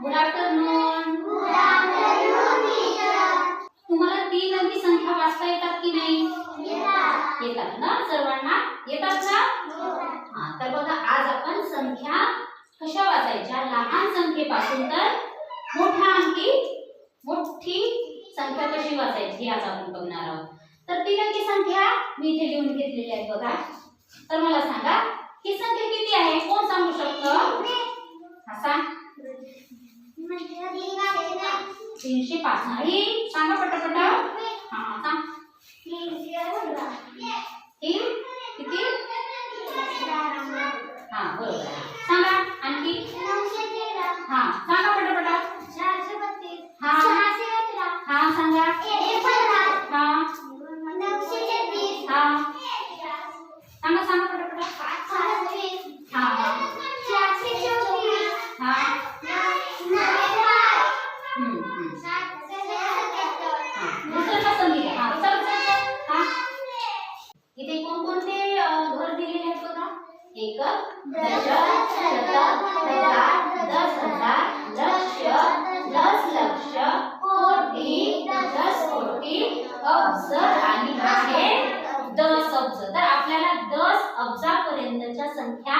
Good afternoon तुम्हाला तीन अंकी संख्या वाचता येतात की नाही? येतात. ना सर्वांना? येतात ना हा तर बघा आज आपण संख्या कशा वाचायच्या? लहान संख्येपासून तर मोठ्या अंकी मोठी संख्या कशी वाचायची हे आज आपण बघणार आहोत. तर तीन अंकी संख्या मी इथे लिहून घेतलेली आहे बघा. तर मला सांगा ही संख्या किती आहे? कोण सांगू शकतं? सांग. तीनशे पाच. आणि सांगा पटापट. हा सांग. अब्ज आणि आहे दस अब्ज तर आपल्याला दस अब्जापर्यंतच्या संख्या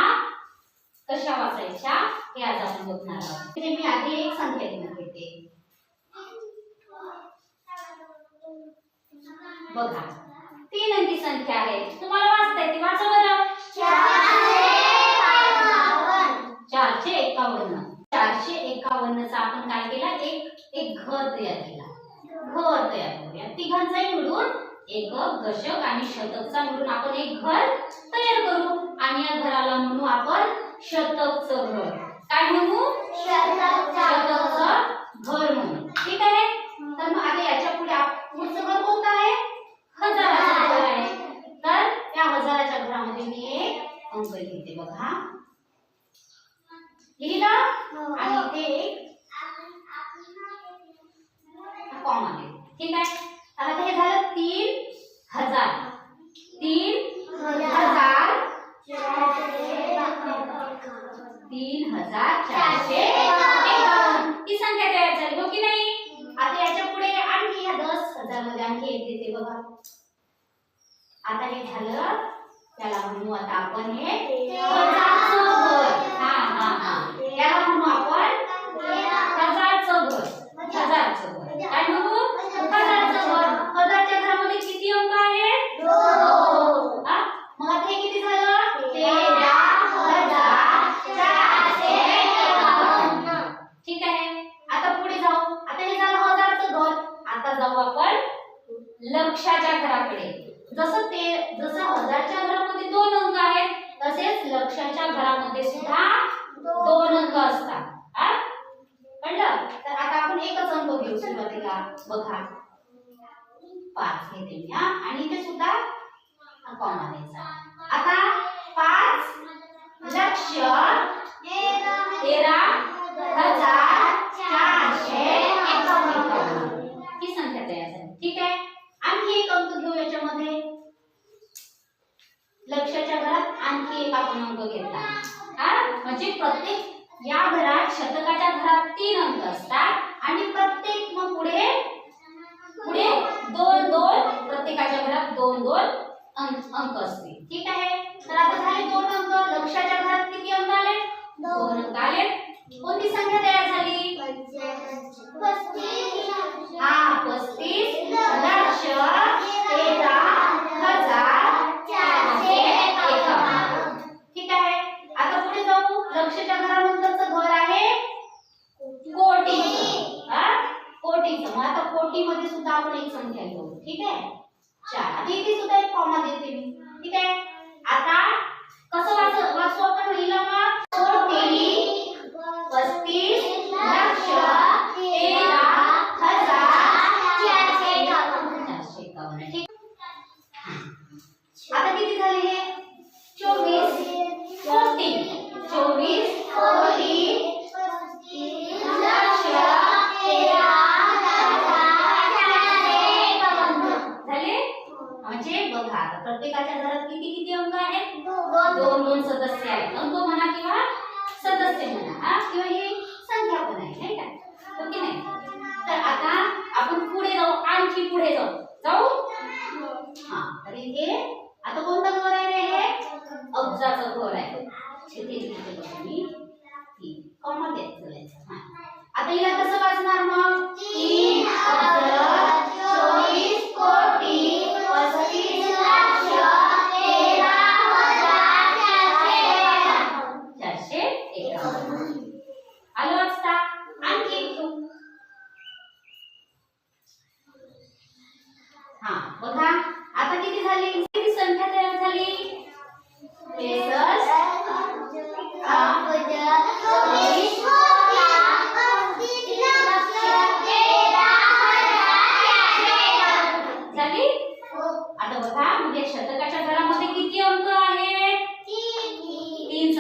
कशा वाचायच्या हे आज आपण बघणार आहोत. मी आधी एक संख्या लिहून घेते बघा तीन अंकी संख्या आहे तुम्हाला वाचता येते वाचा बरं चारशे एकावन्न चारशे एकावन्नचा आपण काय केला एक एक घर तयार केला घर तयार करूया तिघांचाही मिळून एक दशक आणि शतकचा मिळून आपण एक घर तयार करू. आणि या घराला म्हणू आपण शतकचं घर. काय म्हणू? शतकचं घर. म्हणू. ठीक आहे? तर मग आता याच्यापुढे पुढचं घर कोणतं आहे? हजाराचं घर आहे. तर त्या हजाराच्या घरामध्ये मी एक अंक लिहिते बघा. लिहिलं? आणि इथे एक कॉमा लिहिते ठीक आहे? आता हे झालं तीन हजार तीन हजार तीन हजार चारशे एकावन्न ही संख्या तयार झाली हो की नाही आता याच्यापुढे आणखी या दस हजारमध्ये आणखी एक देते बघा आता हे झालं. त्याला म्हणू आता आपण हे हा हा हा. त्याला म्हणू आपण हजारचं घर हजारचं घर काय म्हणू हजारचं घर हजारच्या घरामध्ये किती अंक आहेत हा? मग आता हे किती झालं तेरा हजार चारशे एकावन्न. ठीक आहे आता पुढे जाऊ आता हे झालं हजारचं घर आता जाऊ आपण लक्षाच्या घराकडे जसं ते जसं हजारच्या घरामध्ये दोन अंक आहेत तसेच लक्षाच्या घरामध्ये सुद्धा दोन अंक असतात हा? कळलं तर आता आपण एकच अंक घेऊ सुरुवातीला बघा. पाच हे देऊया. आणि इथे सुद्धा कॉमा द्यायचा. आता पाच लक्ष तेरा हजार चारशे ही संख्या तयार झाली. ठीक आहे? आणखी एक अंक घेऊ याच्यामध्ये. लक्षाच्या घरात आणखी एक आपण अंक घेतला. हा? म्हणजे प्रत्येक या घरात शतकाच्या घरात तीन अंक असतात. आणि प्रत्येक मग पुढे? पुढे दोन दोन प्रत्येकाच्या घरात दोन दोन अंक अंक असतील. ठीक आहे? तर आता झाले दोन अंक. लक्षाच्या घरात किती अंक आले? दोन अंक आले. कोणती संख्या तयार झाली हा पस्तीस लक्ष तेरा हजार चारशे एकावन्न ठीक आहे आता पुढे जाऊ लक्षच्या घरानंतरचं घर आहे कोटीचं हा कोटीचं मग आता कोटीमध्ये सुद्धा आपण एक संख्या घेऊ. ठीक आहे? चार. आता इथे सुद्धा एक कॉमा देते मी. ठीक आहे? आता दोन सदस्य आहेत. अंक म्हणा किंवा सदस्य म्हणा किंवा हे संख्या पण आहे नाही का? ओके नाही? तर आता आपण पुढे जाऊ आणखी पुढे जाऊ. जाऊ? हा तर इथे आता कोणता घर आहे हे? अब्जाचं घर आहे. क्षितिज कॉमन द्यायचं आता हिला कसं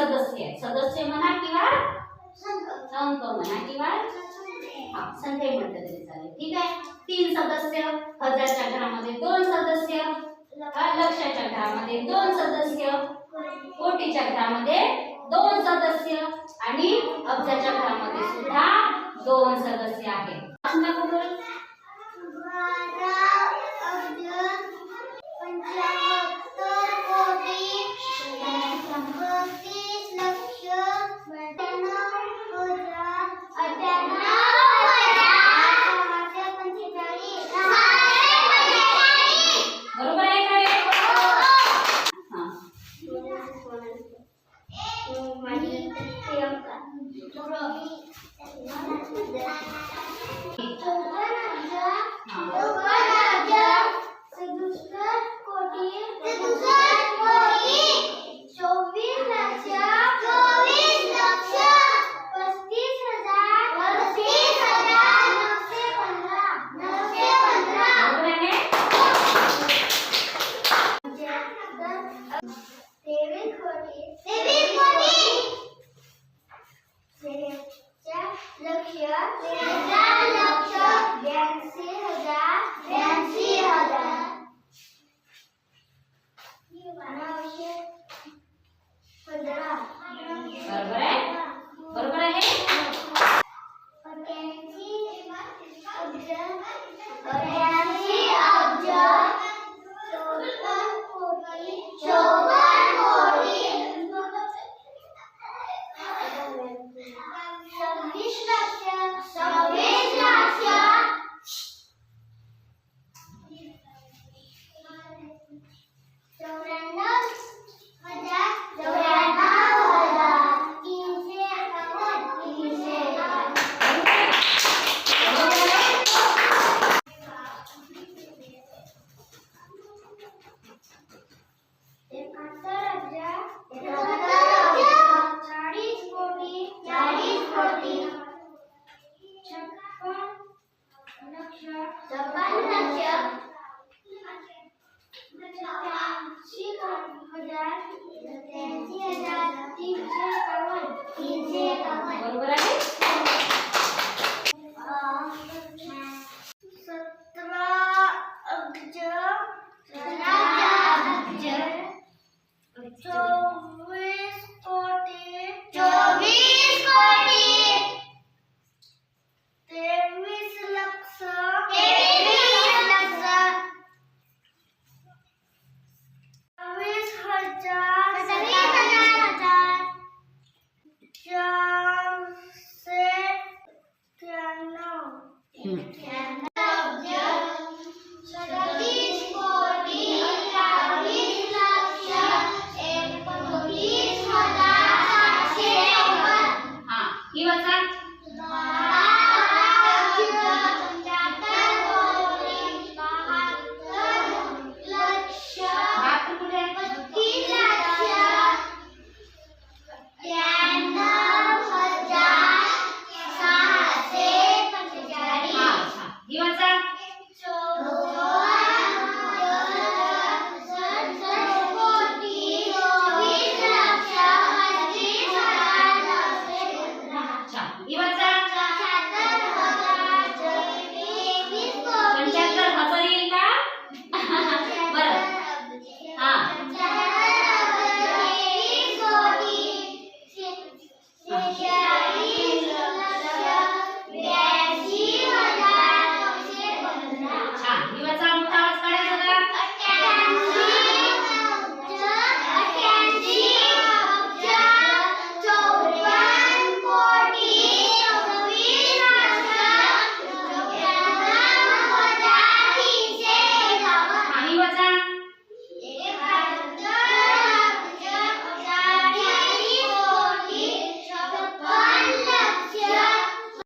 सदस्य. आहेत सदस्य म्हणा किंवा अंक म्हणा किंवा संख्या म्हणतात ठीक आहे? तीन सदस्य. हजारच्या घरामध्ये दोन सदस्य. लक्षाच्या घरामध्ये दोन सदस्य. कोटीच्या घरामध्ये दोन सदस्य. आणि अब्जाच्या घरामध्ये सुद्धा दोन सदस्य आहेत. Look here. Messenger.